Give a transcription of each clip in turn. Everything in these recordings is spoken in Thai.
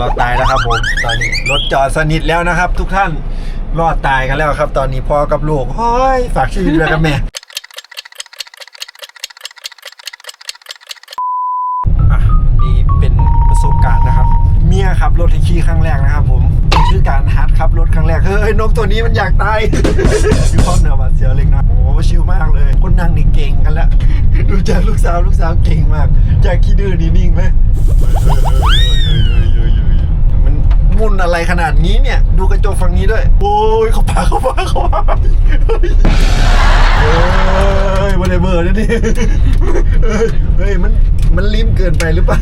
รอดตายแล้วครับผมตอนนี้รถจอดสนิทแล้วนะครับ ทุกท่านรอดตายกันแล้วครับ ตอนนี้พ่อกับลูกเฮ้ยฝากชีวิตไว้กับแม่อะนี่เป็นประสบการณ์นะครับ เมียขับรถให้ขี่ครั้งแรกนะครับ ผมนี่อการฮัดขับรถครั้งแรกเฮ้ยนกตัวนี้มันอยากตายอยู่ห้องเนื้อมาดเสียเล็กนะโอ้ชิลมากเลย คนนั่งนี่เก่งกันแล้วดูจากลูกสาวลูกสาวเก่งมากจากขี้ดื้อนี่นิ่งไหม มันมุ่นอะไรขนาดนี้เนี่ย ดูกระจกฝั่งนี้ด้วย โอ้ยเขาพาเขาพาเขาพาเฮ้ยวันไดเบอร์นะนี่เฮ้ยเฮ้ยมันมันริมเกินไปหรือเปล่า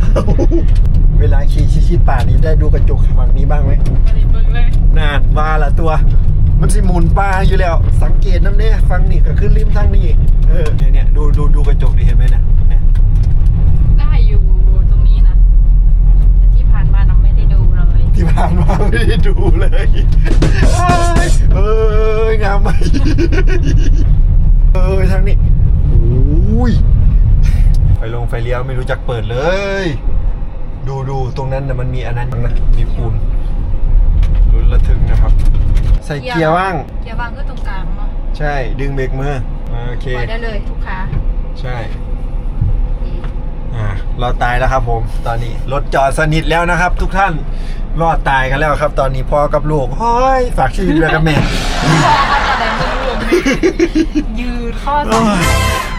เวลาขี่ชิดๆป่านี้ได้ดูกระจกฝั่งนี้บ้างไหมไม่ได้เบิ่งเลยนานว่าละตัว มันสิหมุนป่าอยู่แล้ว สังเกตน้ำเนี่ยฟังนี่ก็ขึ้นริมทางนี้อีกเออเนี่ยเนี่ยดูดูดูกระจกดิเห็นไหมเนี่ยเนี่ย ได้อยู่ตรงนี้นะแต่ที่ผ่านมาเราไม่ได้ดูเลย ที่ผ่านมา ไม่ได้ดูเลยเอ้ยเอ้ยงามไหมเอ้ยทางนี้โอ้ยไฟลงไฟเลี้ยวไม่รู้จักเปิดเลย ดูดูตรงนั้นนะมันมีอันนั้นนะมีปูนลุ้นระทึกนะครับ ใส่เกียร์ว่าง เกียร์ว่างก็ตรงกลางเนาะใช่ดึงเบรกมือโอเคปล่อยได้เลยทุกขาใช่อ่าเราตายแล้วครับผม ตอนนี้รถจอดสนิทแล้วนะครับทุกท่าน รอดตายกันแล้วครับ ตอนนี้พ่อกับลูกเฮ้ยฝากชีวิตไว้กับแม่ พอก็จะได้ไม่รู้ยืดข้อโอ้สายย